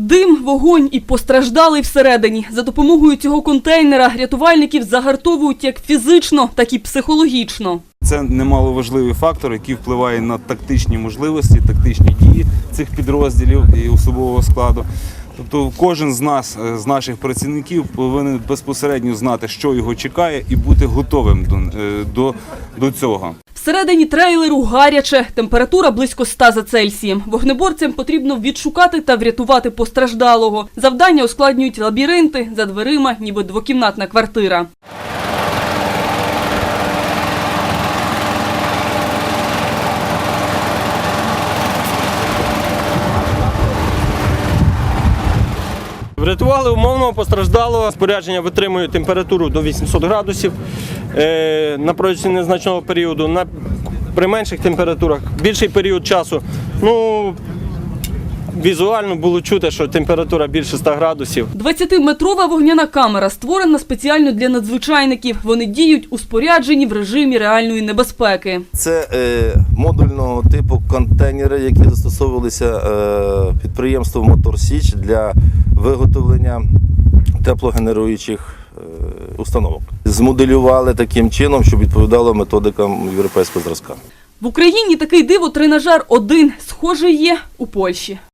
Дим, вогонь і постраждалий всередині. За допомогою цього контейнера рятувальників загартовують як фізично, так і психологічно. Це немаловажливий фактор, який впливає на тактичні можливості, тактичні дії цих підрозділів і особового складу. Тобто кожен з нас, е, з наших працівників, повинен безпосередньо знати, що його чекає, і бути готовим до, е, до, до цього. Всередині трейлеру гаряче, температура близько 100 за Цельсієм. Вогнеборцям потрібно відшукати та врятувати постраждалого. Завдання ускладнюють лабіринти, за дверима ніби двокімнатна квартира. Врятували умовного постраждалого. Спорядження витримує температуру до 800 градусів е, на протязі незначного періоду. При менших температурах більший період часу. Ну, візуально було чути, що температура більше 100 градусів. 20-метрова вогняна камера створена спеціально для надзвичайників. Вони діють у спорядженні в режимі реальної небезпеки. Це е, модульного типу контейнери, які застосовувалися е, підприємством Моторсіч для виготовлення теплогенеруючих е, установок. Змоделювали таким чином, щоб відповідало методикам європейського зразка. В Україні такий диво тренажер один. Схожий є у Польщі.